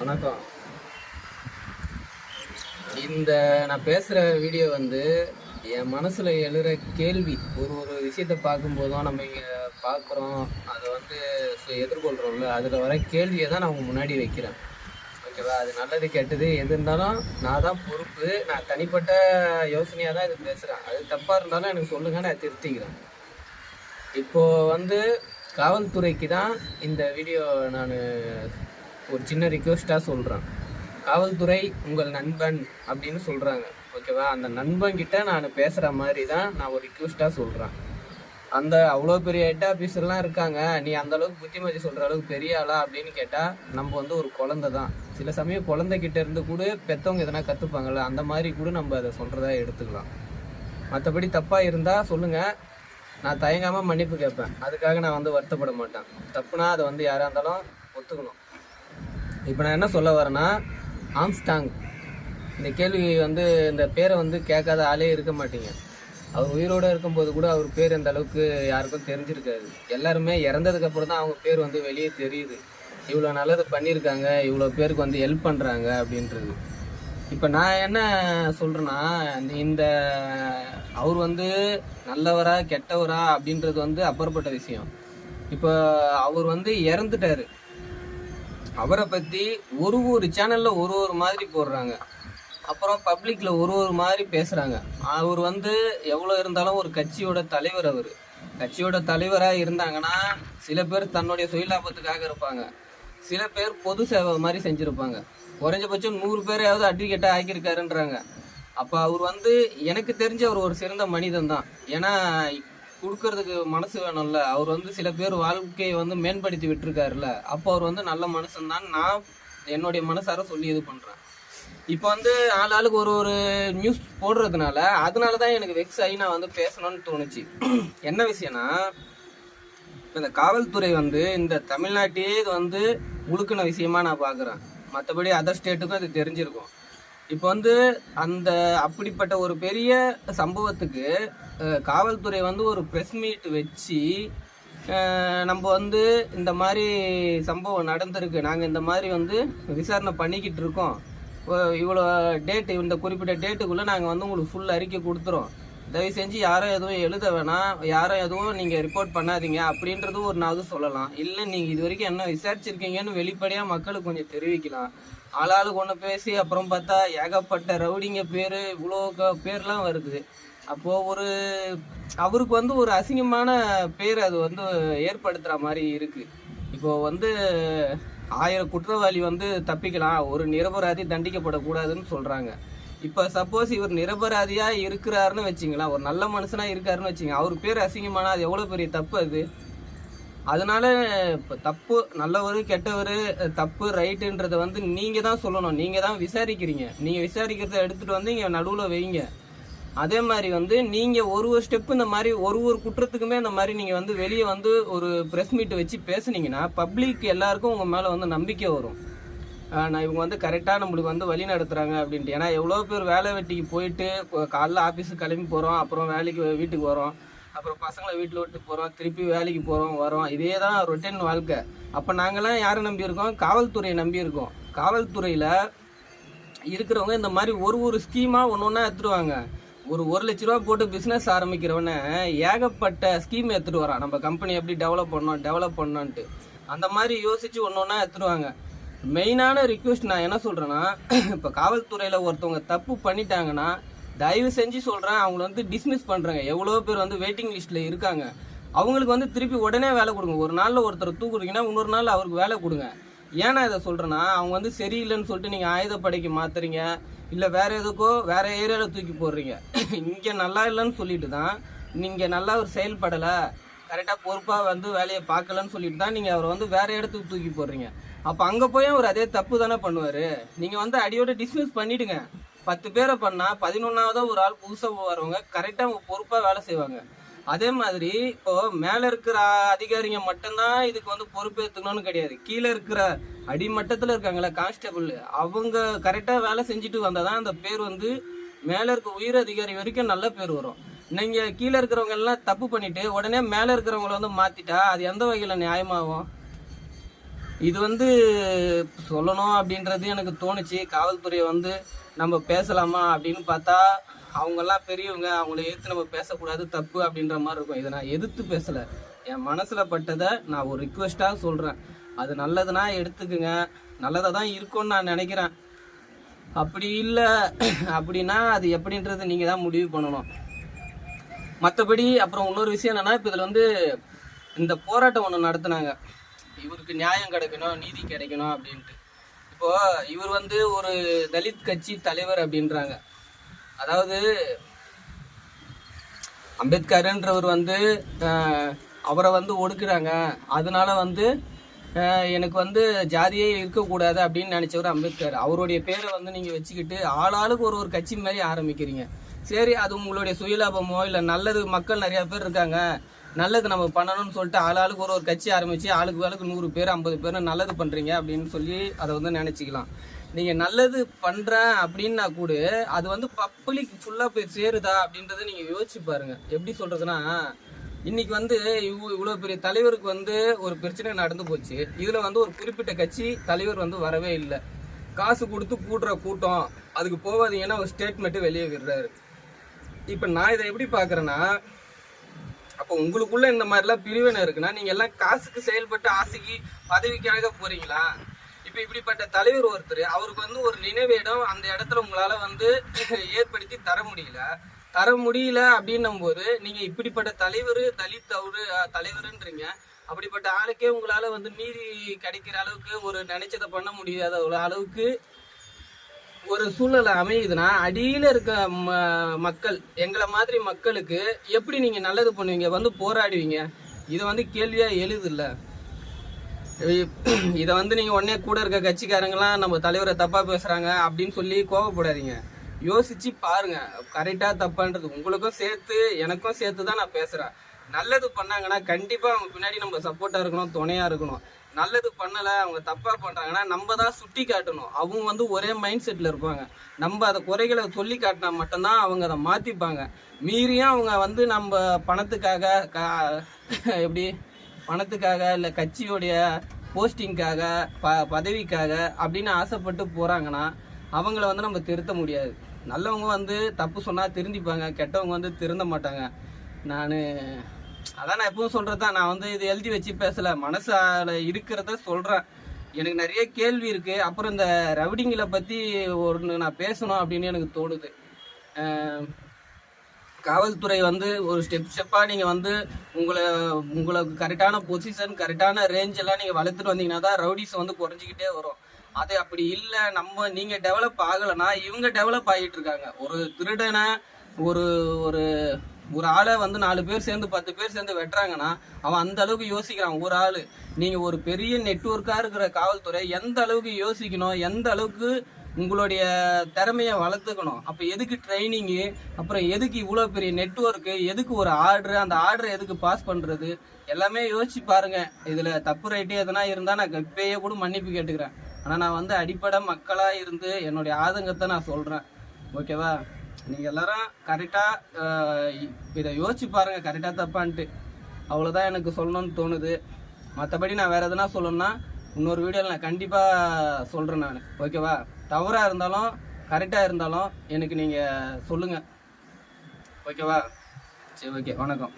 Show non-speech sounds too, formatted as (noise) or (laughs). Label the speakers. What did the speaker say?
Speaker 1: வணக்கம். இந்த நான் பேசுகிற வீடியோ வந்து என் மனசில் எழுற கேள்வி ஒரு ஒரு விஷயத்தை பார்க்கும்போதும் நம்ம இங்கே பார்க்குறோம் அதை வந்து எதிர்கொள்கிறோம்ல அதில் வர கேள்வியை தான் நான் உங்கள் முன்னாடி வைக்கிறேன். ஓகேவா அது நல்லது கெட்டது எது இருந்தாலும் நான் தான் பொறுப்பு நான் தனிப்பட்ட யோசனையாக தான் இது பேசுகிறேன் அது தப்பாக இருந்தாலும் எனக்கு சொல்லுங்கள் நான் திருத்திக்கிறேன். இப்போ வந்து காவல்துறைக்கு தான் இந்த வீடியோ நான் ஒரு சின்ன ரிக்வெஸ்ட்டாக சொல்கிறேன் காவல்துறை உங்கள் நண்பன் அப்படின்னு சொல்கிறாங்க ஓகேவா அந்த நண்பன்கிட்ட நான் பேசுகிற மாதிரி தான் நான் ஒரு ரிக்வெஸ்ட்டாக சொல்கிறேன் அந்த அவ்வளோ பெரிய ஹெட் ஆஃபீஸர்லாம் இருக்காங்க. நீ அந்த அளவுக்கு புத்திமதி சொல்கிற அளவுக்கு பெரிய ஆளா அப்படின்னு கேட்டால் நம்ம வந்து ஒரு குழந்தை தான். சில சமயம் குழந்தைகிட்ட இருந்து கூட பெற்றவங்க எதனா கற்றுப்பாங்கள்ல அந்த மாதிரி கூட நம்ம அதை சொல்கிறதா எடுத்துக்கலாம். மற்றபடி தப்பாக இருந்தால் சொல்லுங்கள் நான் தயங்காமல் மன்னிப்பு கேட்பேன். அதுக்காக நான் வந்து வருத்தப்பட மாட்டேன். தப்புனா அதை வந்து யாராக இருந்தாலும் ஒத்துக்கணும். இப்போ நான் என்ன சொல்ல வரேன்னா ஆம்ஸ்டாங் இந்த கேள்வி வந்து இந்த பேரை வந்து கேட்காத ஆளே இருக்க மாட்டீங்க. அவர் உயிரோடு இருக்கும்போது கூட அவர் பேர் அந்த அளவுக்கு யாருக்கும் தெரிஞ்சிருக்காது. எல்லாருமே இறந்ததுக்கு அப்புறம் தான் அவங்க பேர் வந்து வெளியே தெரியுது. இவ்வளோ நல்லது பண்ணியிருக்காங்க இவ்வளோ பேருக்கு வந்து ஹெல்ப் பண்ணுறாங்க அப்படின்றது. இப்போ நான் என்ன சொல்கிறேன்னா இந்த அவர் வந்து நல்லவரா கெட்டவரா அப்படின்றது வந்து அப்புறப்பட்ட விஷயம். இப்போ அவர் வந்து இறந்துட்டாரு. அவரை பற்றி ஒரு ஒரு சேனலில் ஒரு ஒரு மாதிரி போடுறாங்க. அப்புறம் பப்ளிக்கில் ஒரு ஒரு மாதிரி பேசுகிறாங்க அவர் வந்து எவ்வளோ இருந்தாலும் ஒரு கட்சியோட தலைவர் அவர். கட்சியோட தலைவராக இருந்தாங்கன்னா சில பேர் தன்னுடைய சுயலாபத்துக்காக இருப்பாங்க. சில பேர் பொது சேவை மாதிரி செஞ்சுருப்பாங்க. குறைஞ்சபட்சம் நூறு பேரையாவது அட்வொகேட்டாக ஆக்கியிருக்காருன்றாங்க. அப்போ அவர் வந்து எனக்கு தெரிஞ்ச அவர் ஒரு சிறந்த மனிதன் தான் ஏன்னா கொடுக்கறதுக்கு மனசு வேணும்ல. அவர் வந்து சில பேர் வாழ்க்கையை வந்து மேம்படுத்தி விட்டுருக்காருல்ல. அப்போ அவர் வந்து நல்ல மனுஷன்தான். நான் என்னுடைய மனசார சொல்லி இது பண்ணுறேன் இப்போ வந்து ஆள் ஆளுக்கு ஒரு ஒரு நியூஸ் போடுறதுனால அதனால தான் எனக்கு வெக்ஸ் ஆகி நான் வந்து பேசணும்னு தோணுச்சு. என்ன விஷயம்னா இப்போ இந்த காவல்துறை வந்து இந்த தமிழ்நாட்டையே இது வந்து உழுக்கின விஷயமா நான் பார்க்குறேன் மற்றபடி அதர் ஸ்டேட்டுக்கும் அது தெரிஞ்சிருக்கும். இப்போ வந்து அந்த அப்படிப்பட்ட ஒரு பெரிய சம்பவத்துக்கு காவல்துறை வந்து ஒரு ப்ரெஸ் மீட் வச்சு நம்ம வந்து இந்த மாதிரி சம்பவம் நடந்திருக்கு. நாங்கள் இந்த மாதிரி வந்து விசாரணை பண்ணிக்கிட்டு இருக்கோம். இவ்வளோ டேட்டு இந்த குறிப்பிட்ட டேட்டுக்குள்ளே நாங்கள் வந்து உங்களுக்கு ஃபுல் அறிக்கை கொடுத்துறோம். தயவு செஞ்சு யாரும் எதுவும் எழுத வேணாம். யாரும் எதுவும் நீங்கள் ரிப்போர்ட் பண்ணாதீங்க. அப்படின்றது ஒரு நாள் சொல்லலாம். இல்லை நீங்கள் இது வரைக்கும் என்ன விசாரிச்சிருக்கீங்கன்னு வெளிப்படையாக மக்களுக்கு கொஞ்சம் தெரிவிக்கலாம். ஆளாளுக்கு ஒன்று பேசி அப்புறம் பார்த்தா ஏகப்பட்ட ரவுடிங்க பேர் இவ்வளோ க- பேர்லாம் வருது. அப்போது ஒரு அவருக்கு வந்து ஒரு அசிங்கமான பேர் அது வந்து ஏற்படுத்துகிற மாதிரி இருக்குது இப்போ வந்து ஆயிரம் குற்றவாளி வந்து தப்பிக்கலாம் ஒரு நிரபராதி தண்டிக்கப்படக்கூடாதுன்னு சொல்கிறாங்க இப்போ சப்போஸ் இவர் நிரபராதியாக இருக்கிறாருன்னு வச்சிங்களேன் ஒரு நல்ல மனுஷனாக இருக்காருன்னு வச்சுங்க அவர் பேர் அசிங்கமானா அது எவ்வளோ பெரிய தப்பு அது? அதனால இப்போ தப்பு நல்லவர் கெட்டவர் தப்பு ரைட்டுன்றத வந்து நீங்கள் தான் சொல்லணும். நீங்கள் தான் விசாரிக்கிறீங்க. நீங்கள் விசாரிக்கிறத எடுத்துகிட்டு வந்து இங்கே நடுவில் வைங்க. அதே மாதிரி வந்து நீங்கள் ஒரு ஒரு ஸ்டெப்பு இந்த மாதிரி ஒரு ஒரு குற்றத்துக்குமே இந்த மாதிரி நீங்கள் வந்து வெளியே வந்து ஒரு ப்ரெஸ் மீட் வச்சு பேசுனீங்கன்னா பப்ளிக் எல்லாருக்கும் உங்கள் மேலே வந்து நம்பிக்கை வரும். நான் இவங்க வந்து கரெக்டாக நம்மளுக்கு வந்து வழி நடத்துகிறாங்க அப்படின்ட்டு. ஏன்னா எவ்வளோ பேர் வேலை வெட்டிக்கு போயிட்டு காலைல ஆஃபீஸுக்கு கிளம்பி போகிறோம் அப்புறம் வேலைக்கு வீட்டுக்கு வரோம் அப்புறம் பசங்களை வீட்டில் விட்டு போகிறோம் திருப்பி வேலைக்கு போகிறோம் வரோம். இதே தான் ரொட்டீன் வாழ்க்கை. அப்போ நாங்களாம் யாரை நம்பியிருக்கோம் காவல்துறையை நம்பியிருக்கோம் காவல்துறையில் இருக்கிறவங்க இந்த மாதிரி ஒரு ஒரு ஸ்கீமாக ஒன்று ஒன்றா எடுத்துருவாங்க. ஒரு ஒரு லட்ச ரூபா போட்டு பிஸ்னஸ் ஆரம்பிக்கிறவன ஏகப்பட்ட ஸ்கீம் எடுத்துட்டு வரான். நம்ம கம்பெனி எப்படி டெவலப் பண்ணோம் டெவலப் பண்ணோன்ட்டு அந்த மாதிரி யோசிச்சு ஒன்று ஒன்றா எடுத்துருவாங்க. மெயினான ரிக்வெஸ்ட் நான் என்ன சொல்கிறேன்னா (clears throat) இப்போ காவல்துறையில் ஒருத்தவங்க தப்பு பண்ணிட்டாங்கன்னா தயவு செஞ்சு சொல்கிறேன் அவங்கள வந்து டிஸ்மிஸ் பண்ணுறாங்க எவ்வளோ பேர் வந்து வெயிட்டிங் லிஸ்ட்டில் இருக்காங்க. அவங்களுக்கு வந்து திருப்பி உடனே வேலை கொடுங்க. ஒரு நாளில் ஒருத்தர் தூக்குறீங்கன்னா இன்னொரு நாள் அவருக்கு வேலை கொடுங்க. ஏன் இதை சொல்கிறேன்னா அவங்க வந்து சரியில்லைன்னு சொல்லிட்டு நீங்கள் ஆயுதப்படைக்கு மாத்துறீங்க. இல்லை வேறு எதுக்கோ வேறு ஏரியாவில் தூக்கி போடுறீங்க. (laughs) இங்கே நல்லா இல்லைன்னு சொல்லிட்டு தான் நீங்கள் நல்லா ஒரு செயல்படலை. கரெக்டாக பொறுப்பாக வந்து வேலையை பார்க்கலன்னு சொல்லிட்டு தான் நீங்கள் அவரை வந்து வேறு இடத்துக்கு தூக்கி போடுறீங்க. அப்போ அங்கே போய் அவர் அதே தப்பு தானே பண்ணுவார். நீங்கள் வந்து அடியோட டிஸ்மிஸ் பண்ணிவிடுங்க பத்து பேரை பண்ணால் பதினொன்றாவதாக ஒரு ஆள் புதுசாக வரவங்க கரெக்டாக அவங்க பொறுப்பாக வேலை செய்வாங்க. அதே மாதிரி இப்போ மேல இருக்கிற அதிகாரிங்க மட்டும்தான் இதுக்கு வந்து பொறுப்பேற்றுக்கணும்னு கிடையாது. கீழே இருக்கிற அடிமட்டத்தில் இருக்காங்களே கான்ஸ்டபிள் அவங்க கரெக்டாக வேலை செஞ்சுட்டு வந்தால் தான் அந்த பேர் வந்து மேலே இருக்க உயர் அதிகாரி வரைக்கும் நல்ல பேர் வரும். நீங்கள் கீழே இருக்கிறவங்க எல்லாம் தப்பு பண்ணிட்டு உடனே மேலே இருக்கிறவங்கள வந்து மாற்றிட்டா அது எந்த வகையில் நியாயமாகும்? இது வந்து சொல்லணும் அப்படின்றது எனக்கு தோணுச்சு. காவல்துறையை வந்து நம்ம பேசலாமா அப்படின்னு பார்த்தா அவங்கெல்லாம் பெரியவங்க அவங்கள எதிர்த்து நம்ம பேசக்கூடாது தப்பு அப்படின்ற மாதிரி இருக்கும். இதை நான் எதிர்த்து பேசலை. என் மனசில் பட்டதை நான் ஒரு ரிக்வெஸ்ட்டாக சொல்கிறேன் அது நல்லதுன்னா எடுத்துக்குங்க. நல்லதாக தான் இருக்கும்னு நான் நினைக்கிறேன். அப்படி இல்லை அப்படின்னா அது எப்படின்றது நீங்கள் தான் முடிவு பண்ணணும். மற்றபடி அப்புறம் இன்னொரு விஷயம் என்னன்னா இப்போ இதில் வந்து இந்த போராட்டம் ஒன்று நடத்துனாங்க. இவருக்கு நியாயம் கிடைக்கணும் நீதி கிடைக்கணும் அப்படின்ட்டு. இப்போ இவர் வந்து ஒரு தலித் கட்சி தலைவர் அப்படின்றாங்க. அதாவது அம்பேத்கர்ன்றவர் வந்து அவரை வந்து ஒடுக்குறாங்க. அதனால வந்து எனக்கு வந்து ஜாதியே இருக்கக்கூடாது அப்படின்னு நினச்சவர் அம்பேத்கர். அவருடைய பேரை வந்து நீங்கள் வச்சுக்கிட்டு ஆளாளுக்கு ஒரு ஒரு கட்சி மாதிரி ஆரம்பிக்கிறீங்க. சரி அது உங்களுடைய சுயலாபமோ இல்லை நல்லது மக்கள் நிறையா பேர் இருக்காங்க. நல்லது நம்ம பண்ணணும்னு சொல்லிட்டு ஆளாளுக்கு ஒரு ஒரு கட்சி ஆரம்பித்து ஆளுக்கு ஆளுக்கு நூறு பேர் ஐம்பது பேர் நல்லது பண்ணுறீங்க அப்படின்னு சொல்லி அதை வந்து நினச்சிக்கலாம். நீங்கள் நல்லது பண்ணுறேன் அப்படின்னா கூட. அது வந்து பப்ளிக் ஃபுல்லாக போய் சேருதா அப்படின்றத நீங்கள் யோசிச்சு பாருங்க. எப்படி சொல்கிறதுனா இன்னைக்கு வந்து இவ்வளோ இவ்வளோ பெரிய தலைவருக்கு வந்து ஒரு பிரச்சனை நடந்து போச்சு. இதில் வந்து ஒரு குறிப்பிட்ட கட்சி தலைவர் வந்து வரவே இல்லை. காசு கொடுத்து கூட்டுற கூட்டம் அதுக்கு போகாதீங்கன்னா ஒரு ஸ்டேட்மெண்ட்டு வெளியே விடுறாரு. இப்போ நான் இதை எப்படி பார்க்குறேன்னா அப்போ உங்களுக்குள்ள இந்த மாதிரிலாம் பிரிவினை இருக்குன்னா நீங்க எல்லாம் காசுக்கு செயல்பட்டு ஆசைக்கு பதவிக்காக போறீங்களா? இப்போ இப்படிப்பட்ட தலைவர் ஒருத்தர் அவருக்கு வந்து ஒரு நினைவிடம் அந்த இடத்துல உங்களால் வந்து ஏற்படுத்தி தர முடியல. தர முடியல அப்படின்னும் போது இப்படிப்பட்ட தலைவர் தலித் அவரு தலைவருன்றீங்க. அப்படிப்பட்ட ஆளுக்கே உங்களால் வந்து நீதி கிடைக்கிற அளவுக்கு ஒரு நினைச்சதை பண்ண முடியாத ஒரு அளவுக்கு ஒரு சூழ்நிலை அமையுதுன்னா அடியில் இருக்க ம- மக்கள் எங்களை மாதிரி மக்களுக்கு எப்படி நீங்கள் நல்லது பண்ணுவீங்க? வந்து போராடுவீங்க? இதை வந்து கேள்வியாக எழுதில்லை இதை வந்து நீங்கள் உடனே கூட இருக்க கட்சிக்காரங்களாம் நம்ம தலைவரை தப்பாக பேசுகிறாங்க அப்படின்னு சொல்லி கோவப்படாதீங்க. யோசிச்சு பாருங்க. கரெக்டாக தப்பான்றது உங்களுக்கும் சேர்த்து எனக்கும் சேர்த்து தான் நான் பேசுகிறேன் நல்லது பண்ணாங்கன்னா கண்டிப்பாக அவங்க பின்னாடி நம்ம சப்போர்ட்டாக இருக்கணும் துணையாக இருக்கணும். நல்லது பண்ணலை அவங்க தப்பாக பண்ணுறாங்கன்னா நம்ம தான் சுட்டி காட்டணும். அவங்க வந்து ஒரே மைண்ட் செட்டில் இருப்பாங்க. நம்ம அதை குறைகளை சொல்லி காட்டினா மட்டும்தான் அவங்க அதை மாற்றிப்பாங்க மீறியும் அவங்க வந்து நம்ம பணத்துக்காக கா- எப்படி பணத்துக்காக இல்லை கட்சியோடைய போஸ்டிங்காக ப பதவிக்காக அப்படின்னு ஆசைப்பட்டு போகிறாங்கன்னா அவங்கள வந்து நம்ம திருத்த முடியாது. நல்லவங்க வந்து தப்பு சொன்னால் திருந்திப்பாங்க கெட்டவங்க வந்து திருந்த மாட்டாங்க. நான் அதான் நான் எப்பவும் சொல்கிறது தான். நான் வந்து இது எழுதி வச்சு பேசலை. மனசால் இருக்கிறத சொல்கிறேன் எனக்கு நிறைய கேள்வி இருக்குது அப்புறம் இந்த ரவுடிங்களை பற்றி ஒன்று நான் பேசணும் அப்படின்னு எனக்கு தோணுது. காவல்துறை வந்து ஒரு ஸ்டெப் ஸ்டெப்பாக நீங்கள் வந்து உங்களை உங்களுக்கு கரெக்டான பொசிஷன் கரெக்டான ரேஞ்ச் எல்லாம் நீங்கள் வளர்த்துட்டு வந்தீங்கன்னா தான் ரவுடிஸ் வந்து குறைஞ்சிக்கிட்டே வரும். அது அப்படி இல்லை நம்ம நீங்கள் டெவலப் ஆகலைன்னா இவங்க டெவலப் ஆகிட்டு இருக்காங்க. ஒரு திருடனை ஒரு ஒரு ஒரு ஆளை வந்து நாலு பேர் சேர்ந்து பத்து பேர் சேர்ந்து வெட்டுறாங்கன்னா அவன் அந்த அளவுக்கு யோசிக்கிறான். ஒரு ஆள் நீங்கள் ஒரு பெரிய நெட்ஒர்க்காக இருக்கிற காவல்துறை எந்த அளவுக்கு யோசிக்கணும் எந்த அளவுக்கு உங்களுடைய திறமையை வளர்த்துக்கணும். அப்போ எதுக்கு ட்ரைனிங்கு அப்புறம் எதுக்கு இவ்வளோ பெரிய நெட்வொர்க்கு எதுக்கு ஒரு ஆர்டர் அந்த ஆர்டரை எதுக்கு பாஸ் பண்ணுறது எல்லாமே யோசிச்சு பாருங்க. இதில் தப்பு ரைட்டு எதனா இருந்தால் நான் இப்பயே கூட மன்னிப்பு கேட்டுக்கிறேன். ஆனால் நான் வந்து அடிப்படை மக்களாக இருந்து என்னுடைய ஆதங்கத்தை நான் சொல்கிறேன் ஓகேவா நீங்கள் எல்லாரும் கரெக்டாக இதை யோசிச்சு பாருங்கள் கரெக்டாக தப்பான்ட்டு. அவ்வளோதான் எனக்கு சொல்லணும்னு தோணுது. மற்றபடி நான் வேறு எதுனா சொல்லணும்னா இன்னொரு வீடியோவில் நான் கண்டிப்பாக சொல்கிறேன் நான். ஓகேவா தவறாக இருந்தாலும் கரெக்டாக இருந்தாலும் எனக்கு நீங்கள் சொல்லுங்கள் ஓகேவா சரி ஓகே வணக்கம்.